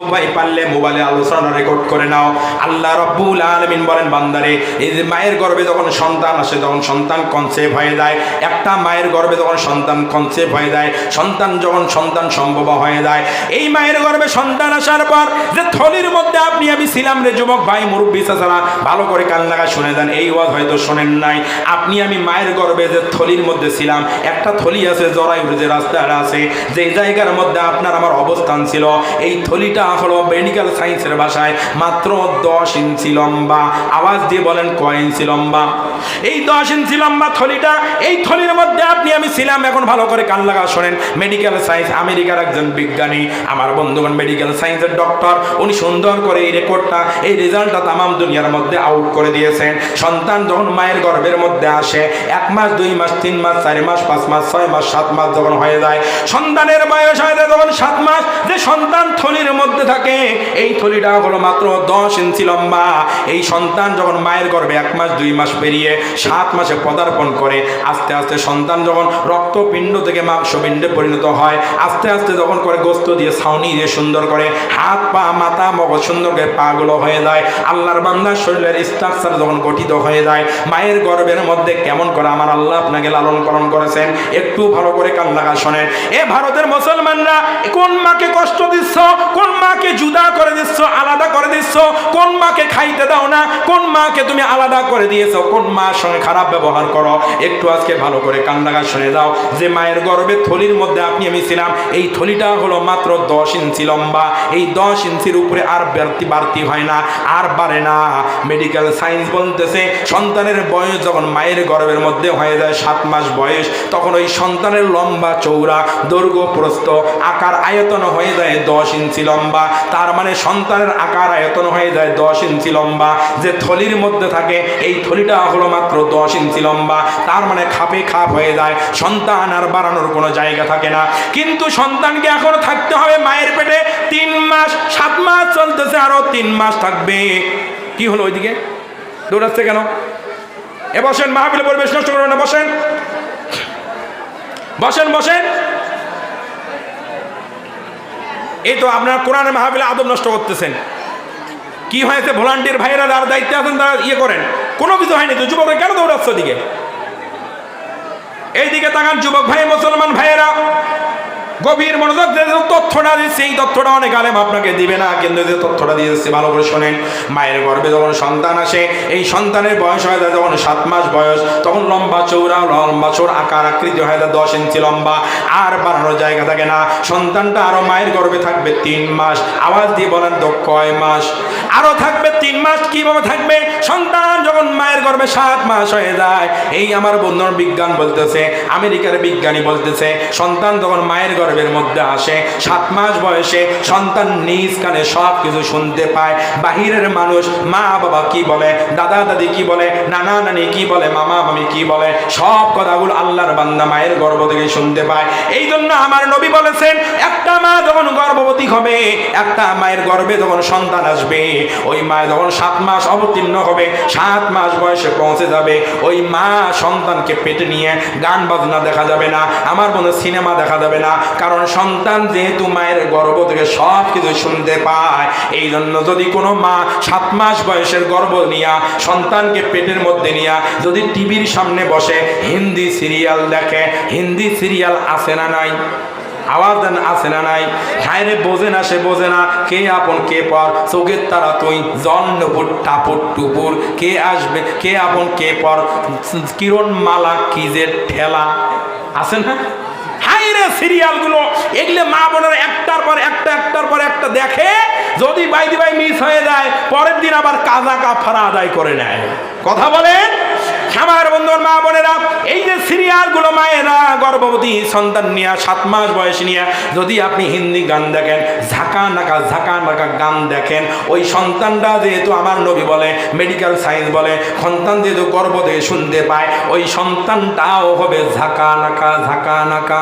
ভাই পারলে মোবাইলে আলোচনা রেকর্ড করে নাও। আল্লাহ রব্বুল আলমিন বলেন, বান্দারে, এই যে মায়ের গর্ভে যখন সন্তান আসে, তখন সন্তান হয়ে যায়। একটা মায়ের গর্ভে যখন সন্তান হয়ে যায়, সন্তান যখন সন্তান সম্ভব হয়ে যায়, এই মায়ের গর্ভে সন্তান আসার পর যে থলির মধ্যে আপনি, আমি ছিলাম রে যুবক ভাই, মুরব্বী চাচারা, ভালো করে কান লাগা শুনে দেন। এই ওয়াজ হয়তো শোনেন নাই। আপনি, আমি মায়ের গর্ভে যে থলির মধ্যে ছিলাম, একটা থলি আছে, জরায়ুর যে রাস্তাটা আছে, যে জায়গার মধ্যে আপনার আমার অবস্থান ছিল, এই থলিটা হলো মেডিকেল সায়েন্সের ভাষায় মাত্র দশ ইঞ্চি লম্বা। আওয়াজ দিয়ে বলেন কয় ইঞ্চি লম্বা? এই দশ ইঞ্চি লম্বা থলিটা, এই থলির মধ্যে আপনি, আমি ছিলাম এখন ভালো করে কান লাগা, শোনেন মেডিকেল সায়েন্স আমেরিকার একজন বিজ্ঞানী, আমার বন্ধুগণ মেডিকেল সায়েন্সের ডক্টর উনি সুন্দর করে এই রেকর্ডটা এই রেজাল্টটা তামাম দুনিয়ার মধ্যে আউট করে দিয়েছেন। সন্তান যখন মায়ের গর্ভের মধ্যে আসে, এক মাস, দুই মাস, তিন মাস, চার মাস, পাঁচ মাস, ছয় মাস, সাত মাস যখন হয়ে যায়, সন্তানের বয়স হয়ে যায় তখন সাত মাস, যে সন্তান থলির মধ্যে থাকে, এই থলিটা হলো মাত্র দশ ইঞ্চি লম্বা। এই সন্তান যখন মায়ের গর্ভে এক মাস, দুই মাস পেরিয়ে সাত মাসে পদার্পণ করে, আস্তে আস্তে সন্তান যখন রক্তপিণ্ড থেকে মাংসপিণ্ডে পরিণত হয়, আস্তে আস্তে যখন করে গোস্ত দিয়ে, ছাউনি দিয়ে সুন্দর করে হাত, পা, মাথা, মগজ সুন্দর করে পাগুলো হয়ে যায়, আল্লাহর বান্দার শরীরের স্ট্রাকচার যখন গঠিত হয়ে যায়, মায়ের গর্ভের মধ্যে কেমন করে আমার আল্লাহ আপনাকে লালন পালন করেছেন, একটু ভালো করে কান লাগা শোনেন, এ ভারতের মুসলমানরা, কোন মাকে কষ্ট দিচ্ছ? কোন মাকে জুদা করে দিচ্ছ? আলাদা করে দিচ্ছ? কোন মাকে খাইতে দাও না? কোন মাকে তুমি আলাদা করে দিয়েছ? কোন মার সঙ্গে খারাপ ব্যবহার করো। একটু আজকে ভালো করে কান শুনে দাও যে মায়ের গর্ভে থলির মধ্যে আপনি আমি ছিলাম, এই থলিটা হলো মাত্র দশ ইঞ্চি লম্বা। এই দশ ইঞ্চির উপরে আর বাড়তি বাড়তি হয় না, আর বাড়ে না। মেডিকেল সায়েন্স বলতেছে, সন্তানের বয়স যখন মায়ের গর্ভের মধ্যে হয়ে যায় সাত মাস বয়স, তখন ওই সন্তানের লম্বা চৌড়া দৈর্ঘ্য প্রস্থ আকার আয়তন হয়ে যায় দশ ইঞ্চি লম্বা। তার মানে সন্তানের আকার আয়তন হয়ে যায় দশ ইঞ্চি লম্বা। যে থলির মধ্যে থাকে, এই থলিটা হলো মাত্র দশ ইঞ্চি লম্বা, তার মানে খাপে খাপ হয়ে যায়, সন্তান আর বাড়ানোর কোনো জায়গা থাকে না। কিন্তু সন্তানকে এখন থাকতে হবে মায়ের পেটে, তিন মাস, সাত মাস চলতেছে, আরও তিন মাস থাকবে। কি হলো ওইদিকে? দৌড়াচ্ছে কেন? এ বসেন, মাহফিলে পরিবেশ নষ্ট করবেন না, বসেন। বসেন বসেন। এই তো আপনারা কোরআনের মাহফিলে আদব নষ্ট করতেছেন। কি হয়েছে? ভলান্টিয়ার ভাইয়েরা যারা দায়িত্বে আছেন, তারা ইয়ে করেন। কোনো কিছু হয়নি তো, যুবকরা কেন দৌড়াচ্ছ দিকে এইদিকে তাকান যুবক ভাই, মুসলমান ভাইয়েরা, গভীর মনোযোগ যে তথ্যটা দিচ্ছে, এই তথ্যটা অনেক আলেম আপনাকে দিবে না, কিন্তু যে তথ্যটা দিয়ে দিচ্ছে, ভালো করে শোনেন। মায়ের গর্ভে যখন সন্তান আসে, এই সন্তানের বয়স হয়ে যায় যখন সাত মাস বয়স, তখন লম্বা চৌড়া লম্বা চৌড় আকার আকৃতি হয়ে যায় দশ ইঞ্চি লম্বা, আর বাড়ানোর জায়গা থাকে না। সন্তানটা আরও মায়ের গর্ভে থাকবে তিন মাস, আওয়াজ দিয়ে বলেন তো কয় মাস। আরও থাকবে তিন মাস, কীভাবে থাকবে? সন্তান যখন মায়ের গর্ভে সাত মাস হয়ে যায়, এই আমার বন্ধুর বিজ্ঞান বলতেছে, আমেরিকার বিজ্ঞানী বলতেছে, সন্তান যখন মায়ের গর্ভের মধ্যে আসে, সাত মাস বয়সে সন্তান নিজ কানে সব কিছু শুনতে পায়। বাহিরের মানুষ, মা বাবা কি বলে, দাদা দাদি কি বলে, নানা নানি কি বলে, মামা মামি কি বলে, সব কথাগুলো আল্লাহর বান্দা মায়ের গর্ভ থেকে শুনতে পায়। এই জন্য আমার নবী বলেছেন, একটা মা যখন গর্ভবতী হবে, একটা মায়ের গর্ভে যখন সন্তান আসবে ওই মা যখন সাত মাস অবতীর্ণ হবে, সাত মাস বয়সে পৌঁছে যাবে, ওই মা সন্তানকে পেটে নিয়ে গান বাজনা দেখা যাবে না, আমার মনে সিনেমা দেখা যাবে না, কারণ সন্তান যেহেতু মায়ের গর্ব থেকে সব কিছু শুনতে পায় এই জন্য যদি কোনো মা সাত মাস বয়সের গর্ভ নিয়া, সন্তানকে পেটের মধ্যে নিয়া, যদি টিভির সামনে বসে হিন্দি সিরিয়াল দেখে, হিন্দি সিরিয়াল আছে না নাই? আওয়াজ দেন, আছে না নাই? হায় রে বোঝে না, সে বোঝে না। কে আপন, কে পর? চোখের তারা তুই জন্মপুর টাপুর টুপুর। কে আসবে, কে আপন, কে পর? কিরণ মালা কি যে ঠেলা। আছে না? হাই রে সিরিয়ালগুলো, এগুলো মা বোনের একটার পর একটা, একটার পর একটা দেখে, যদি বাইদি বাই মিস হয়ে যায়, পরের দিন আবার কাজা কাফারা আদায় করে নেয়। কথা বলেন? আমার বন্ধুর মা বোনেরা, এই যে সিরিয়ালগুলো মায়েরা গর্ভবতী সন্তান নিয়ে, সাত মাস বয়স নিয়ে, যদি আপনি হিন্দি গান দেখেন, ঝাঁকা নাকা ঝাঁকা নাকা গান দেখেন, ওই সন্তানটা যেহেতু আমার নবী বলে মেডিকেল সায়েন্স বলে, সন্তান যেহেতু গর্ব দিয়ে শুনতে পায়, ওই সন্তানটাও হবে ঝাঁকা নাকা ঝাঁকা নাকা।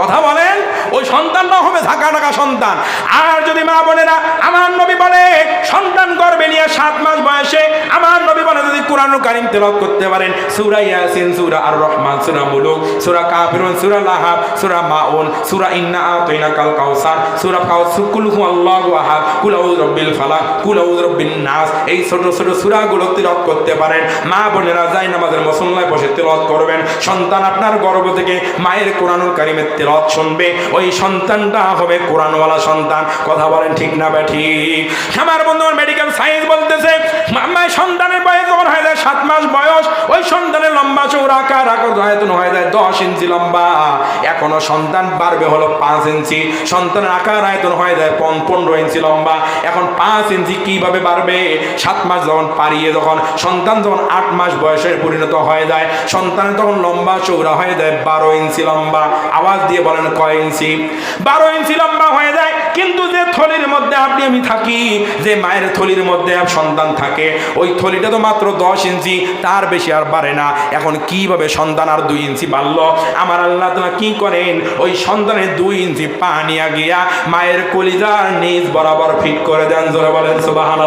কথা বলেন? ওই সন্তানটাও হবে ঝাঁকা নাকা সন্তান। আর যদি মা বোনেরা, আমার নবী বলে, সন্তান গর্বে নিয়ে সাত মাস বয়সে, আমার কোরআন কারিম তেলাওয়াত করতে পারেন। সূরা ইয়াসিন, সূরা আর রহমান সূরা মুলুক, সূরা কাফিরুন, সূরা লাহাব, সূরা মাউন, সূরা ইন্না আতাইনা কাল কাউসার, সূরা কাউসার কুল আল্লাহু আহাদ, কুল আউযু রাব্বিল ফালাক, কুল আউযু রাব্বিন নাস। এই ছোট ছোট সূরাগুলো তেলাওয়াত করতে পারেন। মা বোনেরা যাই নামাজের মুসল্লায় বসে তেলাওয়াত করবেন। সন্তান আপনার গর্ভ থেকে মায়ের কোরআনুল কারিমের তেলাওয়াত শুনবে। ওই সন্তানটা হবে কোরআনওয়ালা সন্তান। কথা বলেন ঠিক না বা আমার বন্ধু মেডিকেল সায়েন্স বলতেছে সন্তানের বয়স যখন হয়ে যায় সাত মাস বয়স লম্বা চৌড়া আকার আকার আয়তন হয়ে যায় দশ ইঞ্চি লম্বা। এখনও সন্তান বাড়বে হলো পাঁচ ইঞ্চি। সন্তানের আকার আয়তন হয়ে যায় পন- পনেরো ইঞ্চি লম্বা। এখন পাঁচ ইঞ্চি কীভাবে বাড়বে? সাত মাস যখন পারিয়ে যখন সন্তান যখন আট মাস বয়সের পরিণত হয়ে যায়, সন্তানের তখন লম্বা চৌড়া হয়ে যায় বারো ইঞ্চি লম্বা। আওয়াজ দিয়ে বলেন কয় ইঞ্চি? বারো ইঞ্চি লম্বা হয়ে যায়, কিন্তু যে থলির মধ্যে আপনি আমি থাকি, যে মায়ের থলির মধ্যে সন্তান থাকে, ওই থলিটা তো মাত্র দশ ইঞ্চি, তার বেশি আর বাড়ে না। এখন কীভাবে সন্তান আর দুই ইঞ্চি বাড়লো? আমার আল্লাহ তোমার কি করেন? ওই সন্তানের দুই ইঞ্চি পানিয়া গিয়া মায়ের কলিজার নিজ বরাবর ফিট করে দেন, জোরে বলেন সুবাহান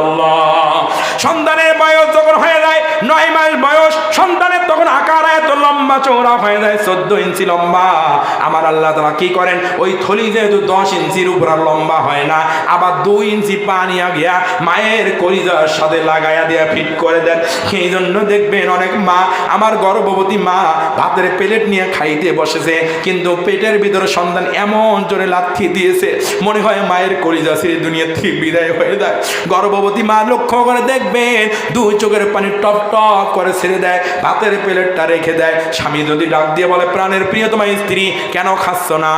সন্তানের বয়স যখন হয়ে যায়, নয় মাস বয়স, সন্তানের তখন আকার এত লম্বা চৌড়া হয়ে যায়, চোদ্দ ইঞ্চি লম্বা। আমার আল্লাহ তালা কি করেন? ওই থলি যেহেতু দশ ইঞ্চির উপর লম্বা হয় না, আবার দুই ইঞ্চি পানি গিয়া মায়ের কলিজার সাথে লাগাইয়া দিয়া ফিট করে দেন। সেই জন্য দেখবেন অনেক মা, আমার গর্ভবতী মা ভাতের প্লেট নিয়ে খাইতে বসেছে, কিন্তু পেটের ভিতরে সন্তান এমন জোরে লাথি দিয়েছে, মনে হয় মায়ের কলিজা ছেড়ে দুনিয়া থেকে বিদায় হয়ে যায়। গর্ভবতী মা লক্ষ্য করে দেখবেন দুই চোখের পানি টপ টপ করে ছেড়ে দেয়, ভাতের প্লেটটা রেখে দেয়। স্বামী যদি ডাক দিয়ে বলে, প্রাণের প্রিয়তমা স্ত্রী, কেন খাচ্ছ না?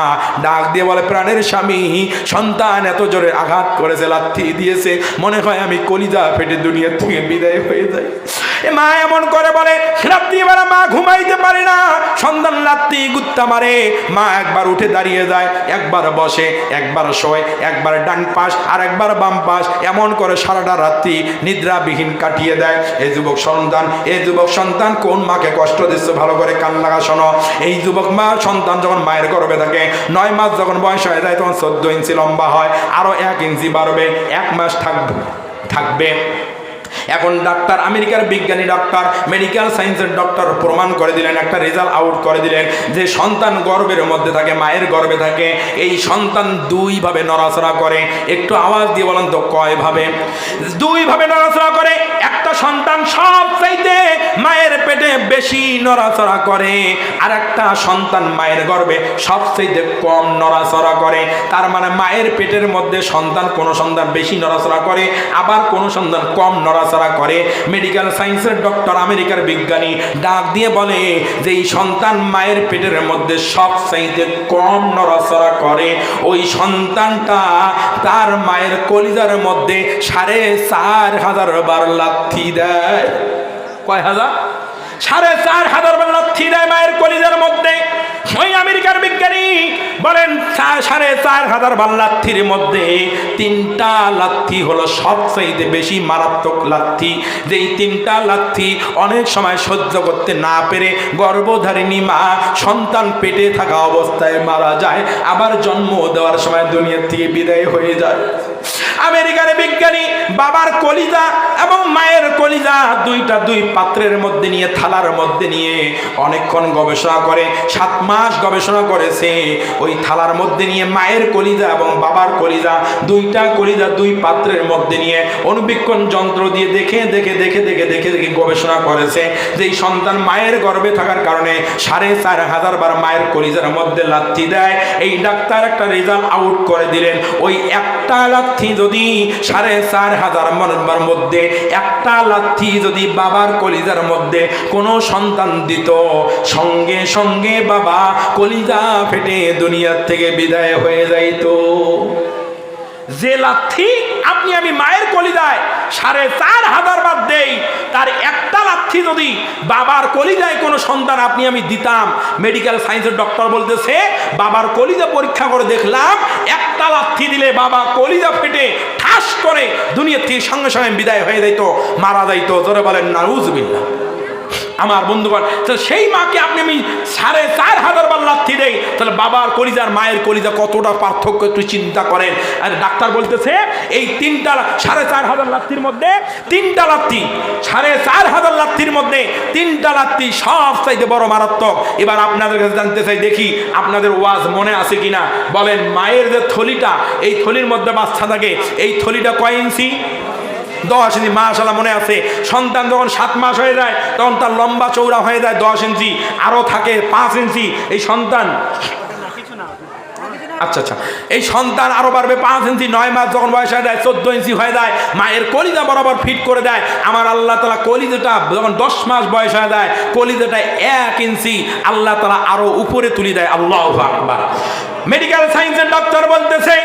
ডাক দিয়ে বলে, প্রাণের স্বামী, সন্তান এত জোরে আঘাত করেছে, লাথি দিয়েছে, মনে হয় আমি কলিজা ফেটে দুনিয়া থেকে বিদায় হয়ে এ মা এমন করে বলে রাত্রিবেলা মা ঘুমাইতে পারে না। সন্তান রাত্রি গুত্তা মারে, মা একবার উঠে দাঁড়িয়ে যায়, একবার বসে, একবার শোয়, একবার ডান পাশ আর একবার বাম পাশ। এমন করে সারাটা রাত্রি নিদ্রাবিহীন কাটিয়ে দেয়। এই যুবক সন্তান এই যুবক সন্তান, কোন মাকে কষ্ট দিচ্ছে? ভালো করে কান লাগা শোনো। এই যুবক মা সন্তান যখন মায়ের গর্ভে থাকে, নয় মাস যখন বয়স হয়ে যায়, তখন চোদ্দ ইঞ্চি লম্বা হয়, আরও এক ইঞ্চি বাড়বে, এক মাস থাকবে থাকবে। এখন ডাক্তার, আমেরিকার বিজ্ঞানী ডাক্তার মেডিকেল সায়েন্সের ডক্টর প্রমাণ করে দিলেন, একটা রেজাল্ট আউট করে দিলেন যে সন্তান গর্ভের মধ্যে থাকে, মায়ের গর্বে থাকে। এই সন্তান দুইভাবে নড়াচড়া করে। একটু আওয়াজ দিয়ে বলেন তো, কয়ভাবে? দুইভাবে নড়াচড়া করে। একটা সন্তান সব চাইতে মায়ের পেটে বেশি নড়াচড়া করে। আর একটা সন্তান মায়ের গর্ভে সব চাইতে কম নড়াচড়া করে। তার মানে মায়ের পেটের মধ্যে সন্তান কোনো সন্তান বেশি নড়াচড়া করে, আবার কোনো সন্তান কম নড়াচড়া করে মেডিকেল সায়েন্সের ডক্টর আমেরিকার বিজ্ঞানী। ডাক দিয়ে বলে যে, এই সন্তান মায়ের পেটের মধ্যে সব চাইতে কম নড়াচড়া করে। ওই সন্তানটা তার মায়ের কলিজার মধ্যে সাড়ে চার হাজার বার লাথি দেয়। কয় হাজার? সাড়ে চার হাজার বার লাথি দেয় মায়ের কলিজার মধ্যে ওই আমেরিকার বিজ্ঞানী বলেন সাড়ে চার হাজার লাথির মধ্যে তিনটা লাথি হলো সবচাইতে বেশি মারাত্মক লাথি। যে এই তিনটা লাথি অনেক সময় সহ্য করতে না পেরে গর্ভধারিণী মা সন্তান পেটে থাকা অবস্থায় মারা যায়, আবার জন্ম দেওয়ার সময় দুনিয়া থেকে বিদায় হয়ে যায়। আমেরিকার বিজ্ঞানী বাবার কলিজা এবং মায়ের কলিজা দুইটা দুই পাত্রের মধ্যে নিয়ে থালার মধ্যে নিয়ে অনেকক্ষণ গবেষণা করে, সাত মাস গবেষণা করেছে। ওই থালার মধ্যে নিয়ে মায়ের কলিজা এবং বাবার কলিজা, দুইটা কলিজা দুই পাত্রের মধ্যে নিয়ে অনুবীক্ষণ যন্ত্র দিয়ে দেখে দেখে দেখে দেখে দেখে দেখে গবেষণা করেছে যে এই সন্তান মায়ের গর্ভে থাকার কারণে সাড়ে চার হাজার বার মায়ের কলিজার মধ্যে লাথি দেয়। এই ডাক্তার একটা রেজাল্ট আউট করে দিলেন। ওই একটা লাথি যদি সাড়ে চার হাজার মধ্যে, একটা লাথি যদি বাবার কলিজার মধ্যে কোনো সন্তান দিত। সঙ্গে সঙ্গে বাবা কলিজা ফেটে দুনিয়ার থেকে বিদায় হয়ে যাইত। যে লাথি আপনি আমি মায়ের কলিজায় সাড়ে চার হাজার বার দেই, তার একটা লাথি যদি বাবার কলিজায় কোনো সন্তান আপনি আমি দিতাম মেডিকেল সায়েন্সের ডক্টর বলতেছে, বাবার কলিজা পরীক্ষা করে দেখলাম, একটা লাথি দিলে বাবা কলিজা ফেটে ঠাস করে দুনিয়ার থেকে সঙ্গে সঙ্গে বিদায় হয়ে যাইতো, মারা যাইতো। জোরে বলেন নাউজবিল্লা আমার বন্ধুগণ, তাহলে সেই মাকে আপনি আমি সাড়ে চার হাজার বার লাথি দেই। তাহলে বাবার কলিজার মায়ের কলিজা কতটা পার্থক্য একটু চিন্তা করেন। আর ডাক্তার বলতেছে, এই তিনটা সাড়ে চার হাজার লাথির মধ্যে তিনটা লাথি, সাড়ে চার হাজার লাথির মধ্যে তিনটা লাথি সব চাইতে বড় মারাত্মক। এবার আপনাদের কাছে জানতে চাই, দেখি আপনাদের ওয়াজ মনে আছে কিনা? বলেন, মায়ের যে থলিটা, এই থলির মধ্যে বাচ্চা থাকে, এই থলিটা কয় ইঞ্চি? দশ ইঞ্চি মাশাল্লাহ মনে আছে। সন্তান যখন সাত মাস হয়ে যায়, তখন তার লম্বা চৌড়া হয়ে যায় দশ ইঞ্চি। আরও থাকে পাঁচ ইঞ্চি। এই সন্তান আচ্ছা আচ্ছা। এই সন্তান আরও বাড়বে পাঁচ ইঞ্চি। নয় মাস যখন বয়স হয়ে যায়, চোদ্দ ইঞ্চি হয়ে যায়। মায়ের কলিজা বরাবর ফিট করে দেয়। আমার আল্লাহ তালা কলিজাটা যখন দশ মাস বয়স হয়ে যায়, কলিজাটা এক ইঞ্চি। আল্লাহ তালা আরও উপরে তুলে দেয়। আল্লাহ মেডিকেল সায়েন্সের ডক্টর বলতেছে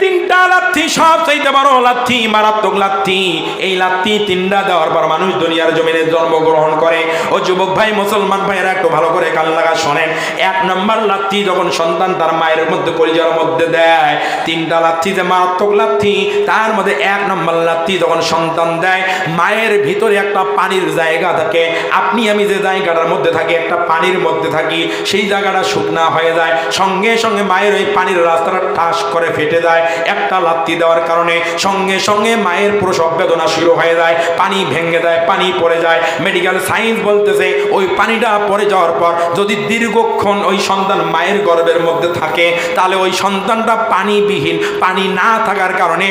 তিনটা লাথি সব চাইতে বড় লাথি মারাত্মক লাথি এই লাথি তিনটা দেওয়ার পর মানুষ দুনিয়ার জমিনে জন্মগ্রহণ করে। ও যুবক ভাই, মুসলমান ভাইয়েরা, একটু ভালো করে কান লাগা শোনেন। এক নম্বর লাথি যখন সন্তান তার মায়ের মধ্যে, কলিজার মধ্যে দেয়, তিনটা লাথি যে মারাত্মক লাথি তার মধ্যে এক নম্বর লাথি যখন সন্তান দেয়, মায়ের ভিতরে একটা পানির জায়গা থাকে। আপনি, আমি যে জায়গাটার মধ্যে থাকি, একটা পানির মধ্যে থাকি, সেই জায়গাটা শুকনা হয়ে যায়। সঙ্গে সঙ্গে মায়ের ওই পানির রাস্তাটা ঠাস করে ফেটে যায়। একটা লাত্তি দেওয়ার কারণে সঙ্গে সঙ্গে মায়ের প্রসব বেদনা শুরু হয়ে যায়, পানি ভেঙে দেয় পানি পড়ে যায়। মেডিকেল সায়েন্স বলতেছে, ওই পানিটা পড়ে যাওয়ার পর যদি দীর্ঘক্ষণ ওই সন্তান মায়ের গর্ভের মধ্যে থাকে, তাহলে ওই সন্তানটা পানিবিহীন, পানি না থাকার কারণে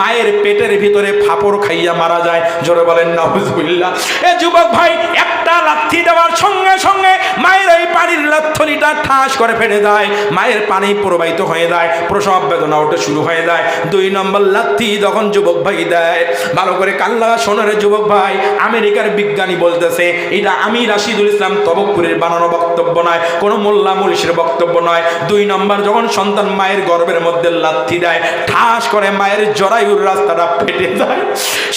মায়ের পেটের ভিতরে ফাপড় খাইয়া মারা যায়। জোরে বলেন নাহুজুবিল্লাহ এ যুবক ভাই, একটা লাথি দেওয়ার সঙ্গে সঙ্গে মায়ের ওই পানির লাথলিটা ঠাস করে ফেটে যায়। মায়ের পানি প্রবাহিত হয়ে যায় প্রসব বেদনা ওঠে শুরু হয়ে যায়। দুই নম্বর লাথি যখন যুবক ভাই দেয়, ভালো করে কাল্লা সোনারে যুবক ভাই, আমেরিকার বিজ্ঞানী বলতেছে, এটা আমি রাশিদুল ইসলাম তবকপুরের বানানো বক্তব্য নয়, কোনো মোল্লা মুলিশের বক্তব্য নয়। দুই নম্বর যখন সন্তান মায়ের গর্ভের মধ্যে লাথি দেয়, ঠাস করে মায়ের জরায়ুর রাস্তাটা ফেটে যায়।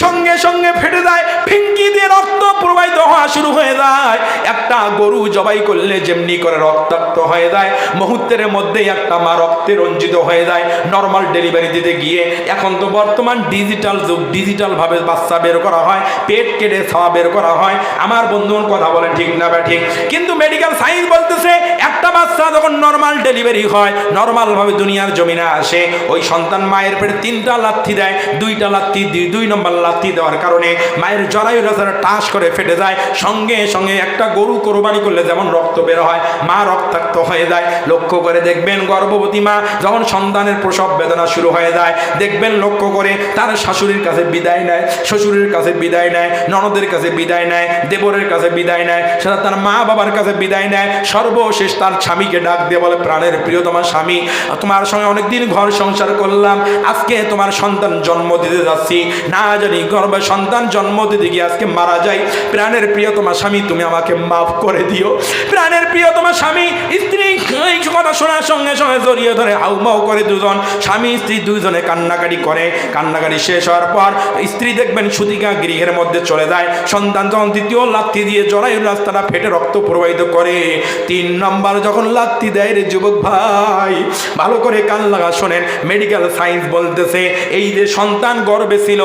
সঙ্গে সঙ্গে ফেটে যায় ফিঙ্কি দিয়ে রক্ত প্রবাহিত হওয়া শুরু হয়ে যায়। একটা গরু জবাই করলে যেমনি করে রক্তাক্ত হয়ে যায়, মুহূর্তের মধ্যেই একটা মা রক্তে রঞ্জিত হয়ে যায়। নর্মাল ডেলিভারি দিতে গিয়ে এখন তো বর্তমান ডিজিটাল যুগ ডিজিটাল ভাবে বাচ্চা বের করা হয়, পেট কেটে ছাওয়া বের করা হয়, আমার বন্ধুর কথা বলেন, ঠিক না বা ঠিক? কিন্তু মেডিকেল সায়েন্স বলতেছে, একটা বাচ্চা যখন নর্মাল ডেলিভারি হয় নর্মাল ভাবে দুনিয়ার জমিনে আসে, ওই সন্তান মায়ের পেটে তিনটা লাথি দেয়, দুইটা লাথি দুই নম্বর লাথি দেওয়ার কারণে মায়ের জরায়ু রাস্তাটা টাস করে ফেটে যায়, সঙ্গে সঙ্গে একটা গরু কোরবানি করলে যেমন রক্ত বের হয়, মা রক্তাক্ত হয়ে যায়। লক্ষ্য করে দেখবেন, গর্ভবতী মা যখন সন্তানের প্রসব বেদনা শুরু হয়ে যায়। দেখবেন লক্ষ্য করে তার শাশুড়ির কাছে বিদায় নেয়, শ্বশুরের কাছে বিদায় নেয়, ননদের কাছে বিদায় নেয়, দেবরের কাছে বিদায় নেয় সেটা তার মা বাবার কাছে বিদায় নেয়, সর্বশেষ তার স্বামীকে ডাক দিয়ে বলে, প্রাণের প্রিয় তোমার স্বামী, তোমার সঙ্গে অনেকদিন ঘর সংসার করলাম, আজকে তোমার সন্তান জন্ম দিতে যাচ্ছি। না জানি গর্বে সন্তান জন্ম দিতে গিয়ে আজকে মারা যায় প্রাণের প্রিয় তোমার স্বামী, তুমি আমাকে মাফ করে দিও। প্রাণের প্রিয় তোমার স্বামী, স্ত্রী কথা শোনার সঙ্গে সঙ্গে জড়িয়ে ধরে হাউমাউ করে দুজন স্বামী স্ত্রী দুইজনে কান্নাকাটি করে। কান্নাকাটি শেষ হওয়ার পর স্ত্রী দেখবেন সুতিকা গৃহের মধ্যে চলে যায়। সন্তান যখন দ্বিতীয় লাথি দিয়ে জরায়ুর রাস্তাটা ফেটে রক্ত প্রবাহিত করে। তিন নম্বর যখন লাথি দেয় রে যুবক ভাই, ভালো করে কান লাগা শোনেন মেডিকেল সায়েন্স বলতেছে, এই যে সন্তান গর্বে ছিল,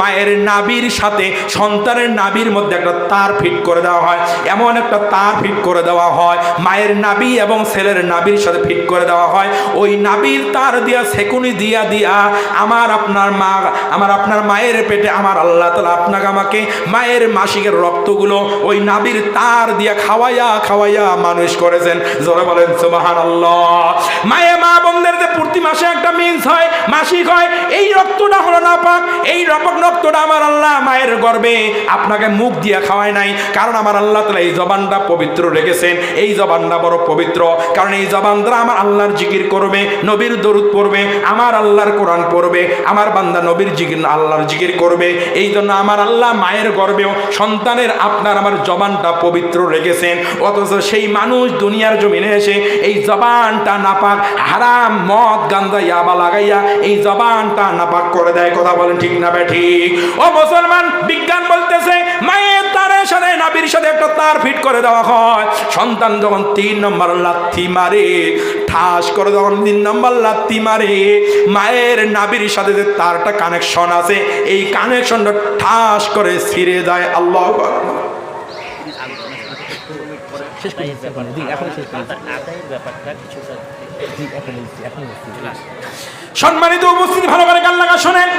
মায়ের নাবির সাথে সন্তানের নাবির মধ্যে একটা তার ফিট করে দেওয়া হয়। এমন একটা তার ফিট করে দেওয়া হয়, মায়ের নাবি এবং ছেলের নাবির সাথে ফিট করে দেওয়া হয়। ওই নাবির তার দিয়া সেকুনি দিয়া দিয়া আমার আপনার মা, আমার আপনার মায়ের পেটে আমার আল্লাহ তালা আপনাকে আমাকে মায়ের মাসিকের রক্তগুলো ওই নাবির তার দিয়া খাওয়াইয়া খাওয়াইয়া মানুষ করেছেন। জোরে বলেন সুবাহান আল্লাহ মায়ে, মা বোনদের যে প্রতি মাসে একটা মিন্স হয়, মাসিক হয়, এই রক্তটা হলো না পাক এই রক্তটা আমার আল্লাহ মায়ের গর্বে আপনাকে মুখ দিয়া খাওয়ায় নাই, কারণ আমার আল্লাহ তালা এই জবানটা পবিত্র রেখেছেন। এই জবানটা বড় পবিত্র, কারণ এই জবান দ্বারা আমার আল্লাহর জিকির করবে, নবীর দরুদ পড়বে আমার আল্লাহর কোরআন পড়বে, আমার বান্দা নবীর জিগির আল্লাহর জিগির করবে। এই জন্য আমার আল্লাহ মায়ের গর্বেও সন্তানের আপনার আমার জবানটা পবিত্র রেখেছেন। অথচ সেই মানুষ দুনিয়ার জমিনে এসে এই জবানটা নাপাক, হারাম, মদ গান্দা ইয়াবা লাগাইয়া এই জবানটা নাপাক করে দেয়। কথা বলেন ঠিক না ঠিক ও মুসলমান, বিজ্ঞান বলতেছে, মায়ের তারের সাথে নাবির সাথে একটা তার ফিট করে দেওয়া হয়। সন্তান যখন তিন নম্বর লাথি মারে ঠাস করে যখন তিন নম্বর লাত্তি মারে মায়ের নাবির সাথে যে তার একটা কানেকশন আছে এই কানেকশনটা ঠাস করে ছিঁড়ে যায়। আল্লাহ এখন ব্যাপারটা সম্মানিত উপস্থিতি, ভালো করে গান লাগা শোনেন।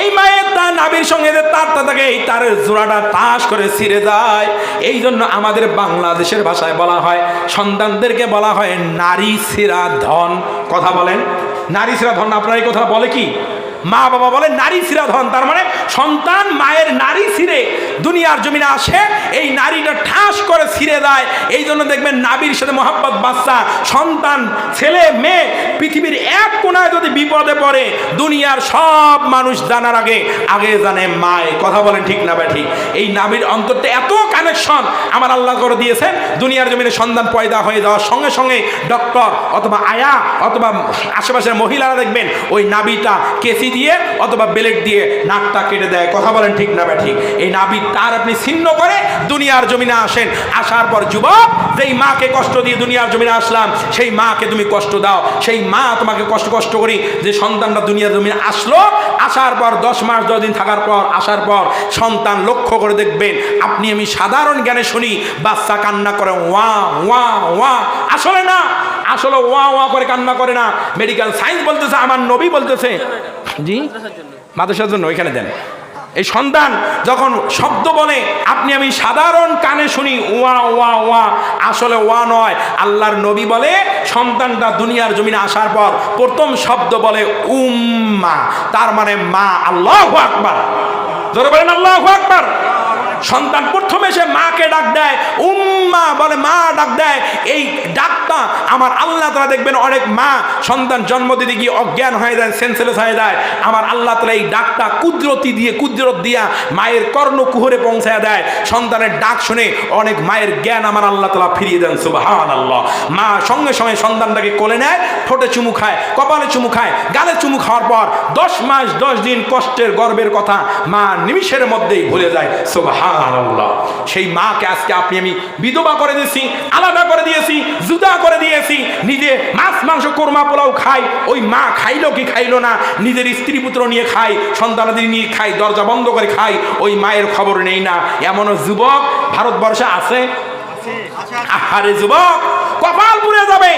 এই মায়ের তার নাবির সঙ্গে যে তারটা থাকে, এই তারের জোড়াটা তাস করে ছিঁড়ে যায়। এই জন্য আমাদের বাংলাদেশের ভাষায় বলা হয়, সন্তানদেরকে বলা হয় নারী সেরা ধন কথা বলেন। নারী সেরা ধন আপনার এই কথা বলে কি? মা বাবা বলে নারী সিরা ধন, তার মানে সন্তান মায়ের নারী ছিঁড়ে দুনিয়ার জমিনে আসে, এই নারীটা ঠাস করে ছিঁড়ে দেয়। এই জন্য দেখবেন নাবির সাথে মোহাম্মদ বাচ্চা, সন্তান, ছেলে, মেয়ে, পৃথিবীর এক কোনায় যদি বিপদে পড়ে, দুনিয়ার সব মানুষ জানার আগে আগে জানে মায়। কথা বলেন ঠিক না বা ঠিক এই নাবির অন্তরতে এত কানেকশন আমার আল্লাহ করে দিয়েছেন, দুনিয়ার জমিনে সন্তান পয়দা হয়ে যাওয়ার সঙ্গে সঙ্গে ডক্টর অথবা আয়া অথবা আশেপাশের মহিলারা দেখবেন, ওই নাবিটা কেসি দিয়ে অথবা বেলেট দিয়ে নাকটা কেটে দেয়। কথা বলেন ঠিক না ঠিক এই নাবি তার আপনি ছিন্ন করে দুনিয়ার জমিনে আসেন। আসার পর যুবক, যেই মাকে কষ্ট দিয়ে দুনিয়ার জমিনে আসলাম, সেই মাকে তুমি কষ্ট দাও। সেই মা তোমাকে কষ্ট কষ্ট করি যে সন্তানটা দুনিয়ার জমিনে আসলো। আসার পর দশ মাস, দশ দিন থাকার পর, আসার পর সন্তান লক্ষ্য করে দেখবেন, আপনি আমি সাধারণ জ্ঞানে শুনি, বাচ্চা কান্না করে ওয়া ওয়া ওয়া। আসলে না, আসলে ওয়া ওয়া করে কান্না করে না। মেডিকেল সায়েন্স বলতেছে, আমার নবী বলতেছে জি? মাদ্রাসার জন্য। ওইখানে দেন। এই সন্তান যখন শব্দ বলে আপনি আমি সাধারণ কানে শুনি ওয়া ওয়া ওয়া আসলে ওয়া নয় আল্লাহর নবী বলে সন্তানটা দুনিয়ার জমিনে আসার পর প্রথম শব্দ বলে উম্মা তার মানে মা আল্লাহ আকবার। ধরে বলেন আল্লাহ আকবার। সন্তান প্রথমে সে মাকে ডাক দেয়, উম্মা বলে, মা ডাক দেয়। এই ডাকটা আমার আল্লাহ তালা দেখবেন অনেক মা সন্তান জন্ম দিতে গিয়ে অজ্ঞান হয়ে যায় সেন্সলেস হয়ে যায়। আমার আল্লাহ তালা এই ডাকটা কুদরতি দিয়ে, কুদরত দিয়া মায়ের কর্ণ কুহরে পৌঁছায় দেয়। সন্তানের ডাক শুনে অনেক মায়ের জ্ঞান আমার আল্লাহ তালা ফিরিয়ে দেন সুবাহান আল্লাহ মা সঙ্গে সঙ্গে সন্তানটাকে কোলে নেয়, ঠোঁটে চুমু খায়, কপালে চুমু খায়, গালে চুমু খাওয়ার পর দশ মাস, দশ দিন কষ্টের গর্বের কথা মা নিমিষের মধ্যেই ভুলে যায় সুবাহান আল্লাহ সেই মাকে আজকে আপনি আমি বিধবা করে দিয়েছি আলাদা করে দিয়েছি জুদা করে দিয়েছি নিজে মাছ মাংস কোরমা পোলাও খাই। ওই মা খাইলো কি খাইলো না নিজের স্ত্রী পুত্র নিয়ে খাই সন্তানাদি নিয়ে খাই দরজা বন্ধ করে খাই ওই মায়ের খবর নেই না। এমনও যুবক ভারতবর্ষে আছে। আহারে যুবক কপাল পুড়ে যাবে।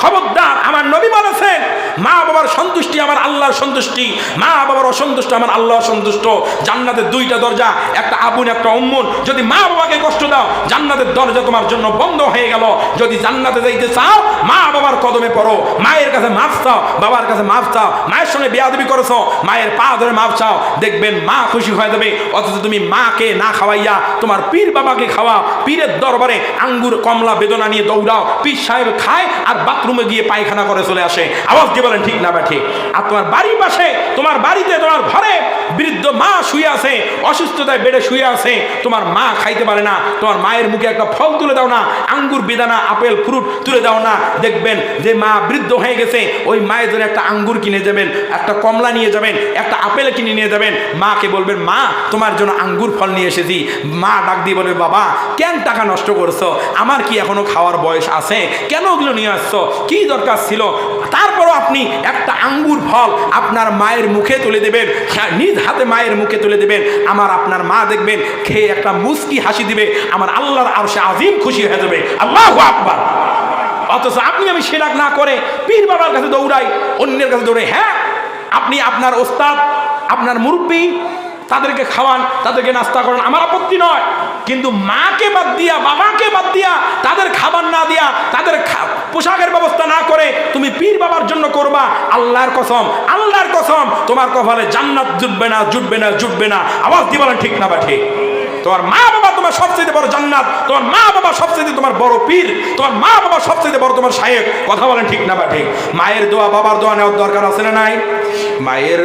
খবরদার আমার নবী বলেছেন, মা বাবার সন্তুষ্টি আমার আল্লাহর সন্তুষ্টি, মা বাবার অসন্তুষ্ট আমার আল্লাহ সন্তুষ্ট। জান্নাতের দুইটা দরজা, একটা আবুন, একটা উম্মুন। যদি মা বাবাকে কষ্ট দাও, জান্নাতের দরজা তোমার জন্য বন্ধ হয়ে গেল। যদি জান্নাতে যাইতে চাও, মা বাবার কদমে পড়ো। মায়ের কাছে মাফ চাও, বাবার কাছে মাফ চাও। মায়ের সঙ্গে বেয়াদবি করেছ, মায়ের পা ধরে মাফ চাও। দেখবেন মা খুশি হয়ে যাবে, অথচ তুমি মাকে না খাওয়াইয়া তোমার পীর বাবাকে খাওয়াও। পীরের দরবারে আঙ্গুর, কমলা বেদনা নিয়ে দৌড়াও। পীর সাহেব খায় আর বাথরুমে গিয়ে পায়খানা করে চলে আসে। আওয়াজ দিয়ে বলেন, ঠিক না বা ঠিক? আর তোমার বাড়ির পাশে, তোমার বাড়িতে, তোমার ঘরে বৃদ্ধ মা শুয়ে আছে, অসুস্থতায় বেডে শুয়ে আছে, তোমার মা খাইতে পারে না, তোমার মায়ের মুখে একটা ফল তুলে দাও না, আঙ্গুর, বেদানা, আপেল, ফ্রুট তুলে দাও না। দেখবেন যে মা বৃদ্ধ হয়ে গেছে, ওই মায়ের জন্য একটা আঙ্গুর কিনে যাবেন একটা কমলা নিয়ে যাবেন, একটা আপেল কিনে নিয়ে যাবেন। মাকে বলবেন, মা, তোমার জন্য আঙ্গুর ফল নিয়ে এসেছি। মা ডাক দিয়ে বলবে, বাবা, কেন টাকা নষ্ট করছ? আমার কি এখনও খাওয়ার বয়স আছে? কেন ওগুলো নিয়ে আসছো? কি দরকার ছিল? তারপরও আপনি একটা আঙ্গুর ফল আপনার মায়ের মুখে তুলে দেবেন হ্যাঁ, নিজ হাতে মায়ের মুখে তুলে দেবেন। আমার আপনার মা দেখবেন খেয়ে একটা মুস্কি হাসি দিবে আমার আল্লাহর আর সে আজিম খুশি হয়ে যাবে। আল্লাহ আকবার। অথচ আপনি আমি সেরাক না করে পীর বাবার কাছে দৌড়াই অন্যের কাছে দৌড়াই হ্যাঁ আপনি আপনার ওস্তাদ আপনার মুরব্বী তাদেরকে খাওয়ান, তাদেরকে নাস্তা করান, আমার আপত্তি নয়। কিন্তু মাকে বাদ দিয়া, বাবাকে বাদ দিয়া, তাদের খাবার না দিয়া, তাদের পোশাকের ব্যবস্থা না করে তুমি পীর বাবার জন্য করবা, আল্লাহর কসম আল্লাহর কসম, তোমার কপালে জান্নাত জুটবে না জুটবে না জুটবে না। আওয়াজ দিয়ে বলেন, ঠিক না বা ঠিক? তোমার মা বাবা তোমার সবচেয়ে বড় জান্নাত, তোমার মা বাবা সবচেয়ে তোমার বড় পীর, তোমার মা বাবা সবচেয়ে বড় তোমার সাহেব কথা বলেন, ঠিক না বা ঠিক? মায়ের দোয়া, বাবার দোয়া নেওয়ার দরকার আছে না নাই? মায়ের